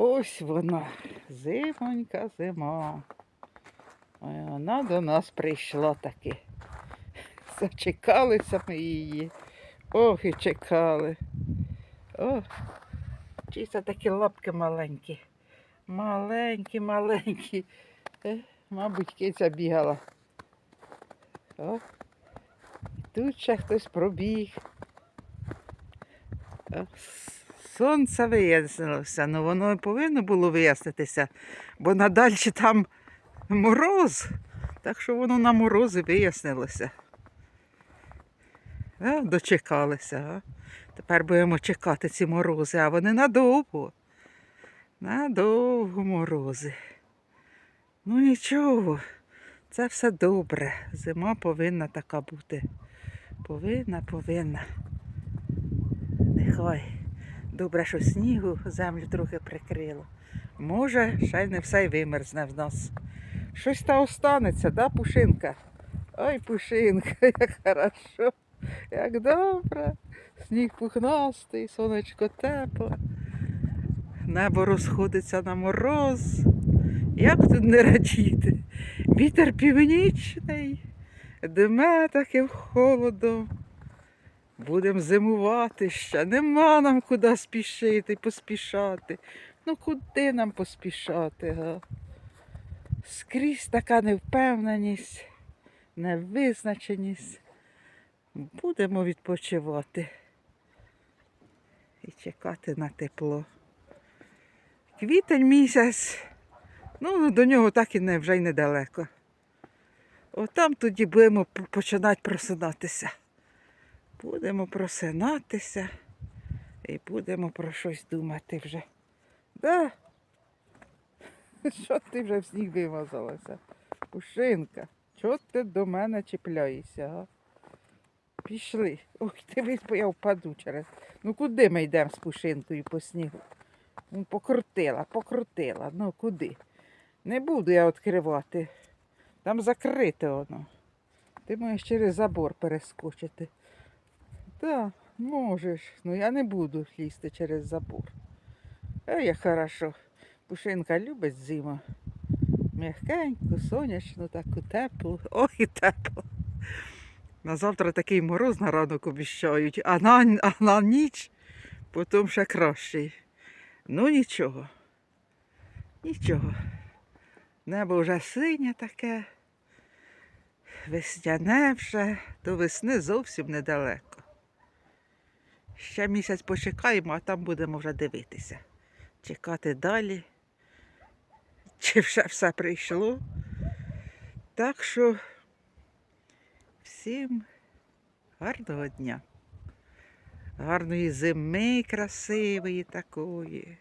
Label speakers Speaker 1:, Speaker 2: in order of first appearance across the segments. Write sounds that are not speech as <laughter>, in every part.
Speaker 1: Ось вона, зимонька зима. Вона до нас прийшла таки. Зачекалися ми її. Ох, і чекали. О, чи це такі лапки маленькі. Маленькі, маленькі. Е, мабуть, киця бігала. О, тут ще хтось пробіг. О, с- Сонце вияснилося, ну воно і повинно було вияснитися, бо надальше там мороз, так що воно на морози вияснилося. А, дочекалися. А? Тепер будемо чекати ці морози, а вони надовго. Надовго морози. Ну нічого, це все добре. Зима повинна така бути. Повинна, повинна. Нехай. Добре, що снігу землю трохи прикрило. Може, ще не все й вимерзне в нас. Щось та останеться, да, Пушинка? Ой, Пушинка, <laughs> як хорошо, як добре. Сніг пухнастий, сонечко тепле. Небо розходиться на мороз. Як тут не радіти? Вітер північний, дме таким холодом. Будемо зимувати ще. Нема нам куди спішити, поспішати. Ну куди нам поспішати? Га? Скрізь така невпевненість, невизначеність. Будемо відпочивати і чекати на тепло. Квітень місяць, ну до нього так і не вже й недалеко. Отам тоді будемо починати просинатися. Будемо просинатися і будемо про щось думати вже. Да? Що ти вже в сніг вимазалася? Пушинка, чого ти до мене чіпляєшся? А? Пішли. Ой, дивись, бо я впаду через. Ну куди ми йдемо з пушинкою по снігу? Ну, покрутила, покрутила. Ну куди? Не буду я відкривати. Там закрите воно. Ти можеш через забор перескочити. Так, можеш. Ну я не буду лізти через забор. Ой, як хорошо. Пушинка любить зиму. М'якеньку, сонячну, таку теплу. <laughs> Ой, тепло. На завтра такий мороз на ранок обіщають, а на, а на ніч потім ще кращий. Ну нічого. Нічого. Небо вже синє таке, весняне вже, до весни зовсім недалеко. Ще місяць почекаємо, а там будемо вже дивитися. Чекати далі. Чи вже все прийшло. Так що всім гарного дня. Гарної зими красивої такої.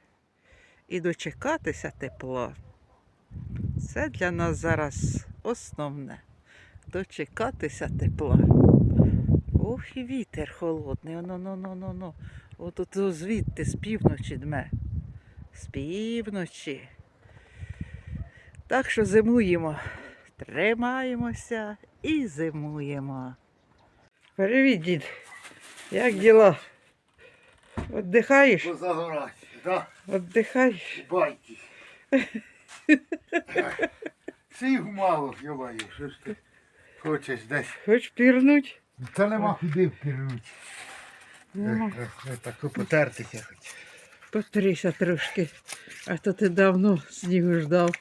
Speaker 1: І дочекатися тепла. Це для нас зараз основне. Дочекатися тепла. Ох, і вітер холодний. Ну, ну, ну, ну, ну. От от звідти з півночі дме. З півночі. Так що зимуємо. Тримаємося і зимуємо. Привіт, дід. Як діла? Отдихаєш?
Speaker 2: Позагорать, да,
Speaker 1: Отдихаєш?
Speaker 2: байки. Сів мало, йомаю, що ж ти хочеш десь.
Speaker 1: Хоч пірнуть?
Speaker 2: Та нема куди впірнуть.
Speaker 1: Нема.
Speaker 2: Таку потертися хоч.
Speaker 1: Потрися трошки, а то ти давно снігу ждав.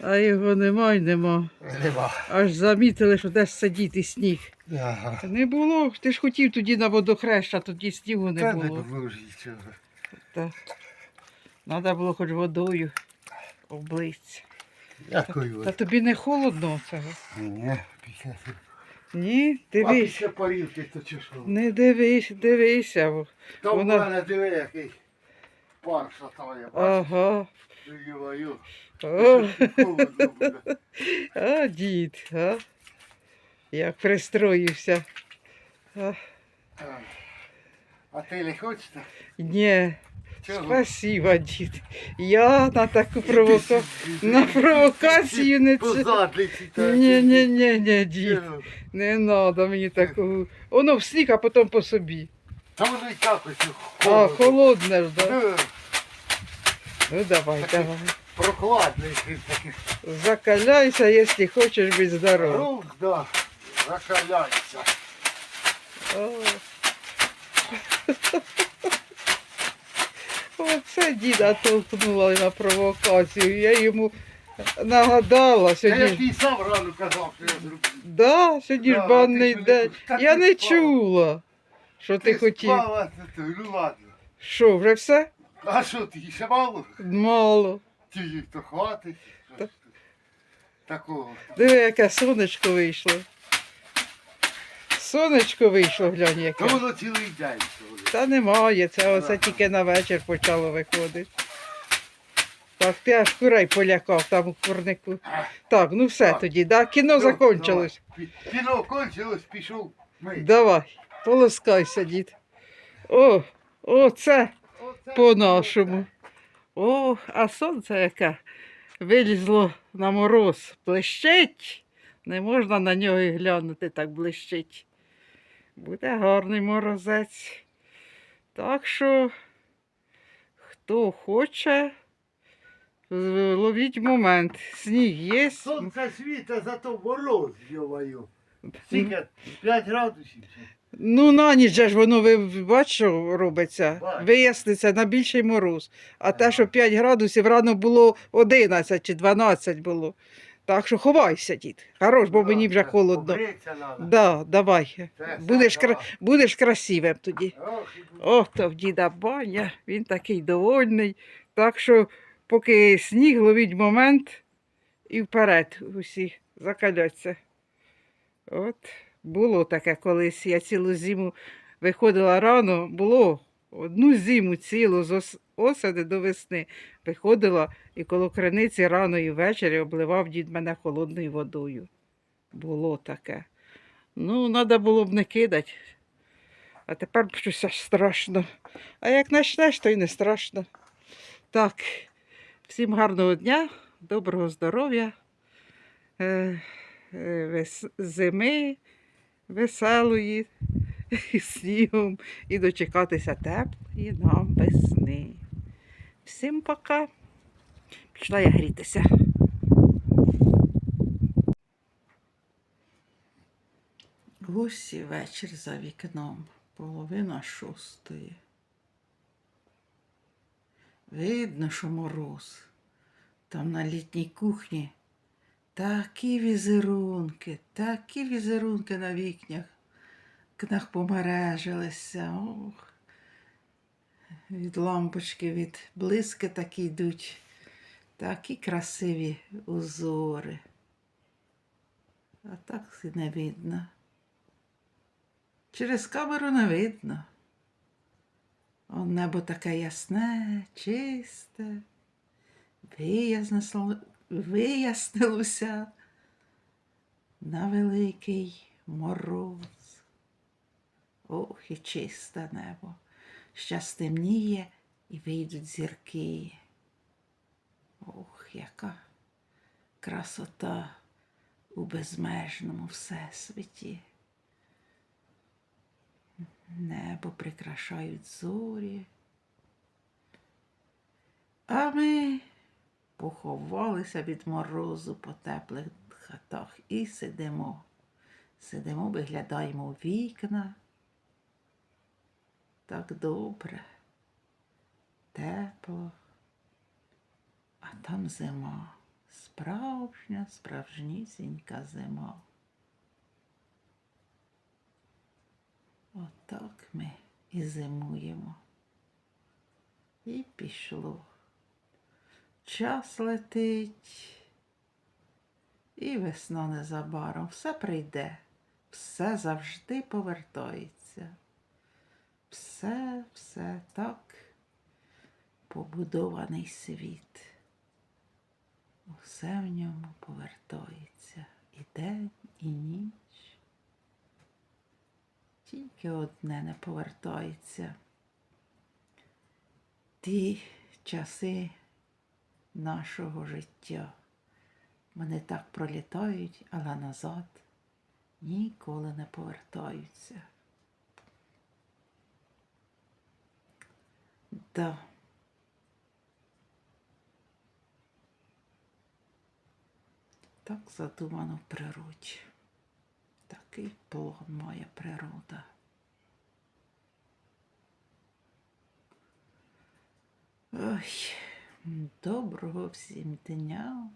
Speaker 1: А його нема й нема.
Speaker 2: Нема.
Speaker 1: Аж замітили, що десь сидіти сніг.
Speaker 2: Ага.
Speaker 1: Не було. Ти ж хотів тоді на водохрещ, а тоді снігу не
Speaker 2: Та не
Speaker 1: було.
Speaker 2: було ж нічого.
Speaker 1: Так. Треба було хоч водою облитися.
Speaker 2: Якою?
Speaker 1: Та тобі не холодно цього?
Speaker 2: Ні, після.
Speaker 1: Ні,
Speaker 2: А
Speaker 1: дивись.
Speaker 2: після парілки, то чи що?
Speaker 1: Не дивись, дивися.
Speaker 2: Та в
Speaker 1: вона-
Speaker 2: мене диви який пар шатає. бачиш?
Speaker 1: Ага.
Speaker 2: Йомаю.
Speaker 1: О,
Speaker 2: Холодно буде. <laughs>
Speaker 1: а, дід, а? Як пристроївся. А,
Speaker 2: ти не хочете?
Speaker 1: ні? спасибо, дід. Я на таку провока... на провокацію не
Speaker 2: По
Speaker 1: чи...
Speaker 2: задниці так.
Speaker 1: Ні, ні, ні, ні, дід.
Speaker 2: Чого?
Speaker 1: Не треба мені такого. Воно в сніг, а потім по собі.
Speaker 2: Та воно і так ось
Speaker 1: А,
Speaker 2: холодно.
Speaker 1: холодне ж, да?
Speaker 2: Е,
Speaker 1: Ну давай,
Speaker 2: Такий.
Speaker 1: давай.
Speaker 2: Прокладний ти такий.
Speaker 1: Закаляйся, якщо хочеш бути здоровим.
Speaker 2: Рук, да. Закаляйся.
Speaker 1: О. <laughs> Оце діда толкнула на провокацію. Я йому нагадала
Speaker 2: Я
Speaker 1: сьогодні. ж-
Speaker 2: який сам рано казав, що я зроблю.
Speaker 1: Да, сьогодні ж
Speaker 2: Да,
Speaker 1: банний
Speaker 2: ти
Speaker 1: день. Я не
Speaker 2: спала.
Speaker 1: чула, що ти хотів.
Speaker 2: спала, то, Ну ладно.
Speaker 1: Що, вже все?
Speaker 2: А що ти ще мало?
Speaker 1: Мало.
Speaker 2: Ти їх то хватить. Ти? Такого.
Speaker 1: Диви, яке сонечко вийшло. Сонечко вийшло, глянь,
Speaker 2: То
Speaker 1: яке.
Speaker 2: воно цілий день.
Speaker 1: Та немає, це оце тільки на вечір почало виходити. Так, ти аж курей полякав там у курнику. Так, ну все тоді, да? кіно
Speaker 2: Ну,
Speaker 1: закончилось.
Speaker 2: Кіно кончилось, пішов. Ми.
Speaker 1: Давай, полоскайся, дід. О, о, це по-нашому. О, а сонце яке вилізло на мороз. Блищить. Не можна на нього і глянути, так блищить. Буде гарний морозець. Так що, хто хоче, ловіть момент. Сніг є.
Speaker 2: Сонце світа, зато мороз, йоваю. Скільки? 5 градусів.
Speaker 1: Ну, на ніч же ж воно ви бачите, що робиться. Виясниться на більший мороз. А те, що 5 градусів рано було 11 чи 12 було. Так що ховайся, дід. Хорош, бо мені вже холодно. Да, давай. Будеш, кра... будеш красивим тоді.
Speaker 2: Ох,
Speaker 1: то в діда баня, він такий довольний. Так що, поки сніг, ловіть момент і вперед усі закаляться. От, було таке колись. Я цілу зиму виходила рано, було одну зиму цілу з ос- осени до весни. Виходила і коло криниці рано і ввечері обливав дід мене холодною водою. Було таке. Ну, треба було б не кидати. А тепер щось аж страшно. А як почнеш, то й не страшно. Так, всім гарного дня, доброго здоров'я, е, е, зими веселої <laughs> снігом і дочекатися теплої нам весни. Всім пока. Пішла я грітися. Ось і вечір за вікном, половина шостої. Видно, що мороз. Там на літній кухні такі візерунки, такі візерунки на вікнях, вікнах помережилися. Ох. Від лампочки, від блиски такі йдуть. Такі красиві узори. А так і не видно. Через камеру не видно. Он небо таке ясне, чисте, вияснило- вияснилося на великий мороз. Ох, і чисте небо. Щас темніє і вийдуть зірки. Ох, яка красота у безмежному всесвіті. Небо прикрашають зорі. А ми поховалися від морозу по теплих хатах і сидимо. Сидимо, виглядаємо вікна. Так добре, тепло, а там зима. Справжня, справжнісінька зима. Отак ми і зимуємо. І пішло. Час летить, і весна незабаром. Все прийде, все завжди повертається. Все, все так побудований світ. Усе в ньому повертається і день, і ніч. Тільки одне не повертається. Ті часи нашого життя. Вони так пролітають, але назад ніколи не повертаються. Да. Так задумано в природі. Такий план моя природа. Ой, доброго всім дня,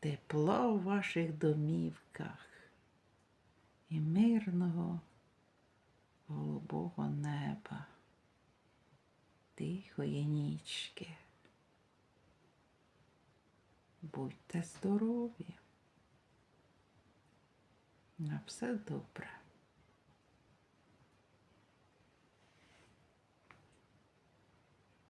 Speaker 1: тепла в ваших домівках і мирного голубого неба тихої нічки. Будьте здорові. На все добре.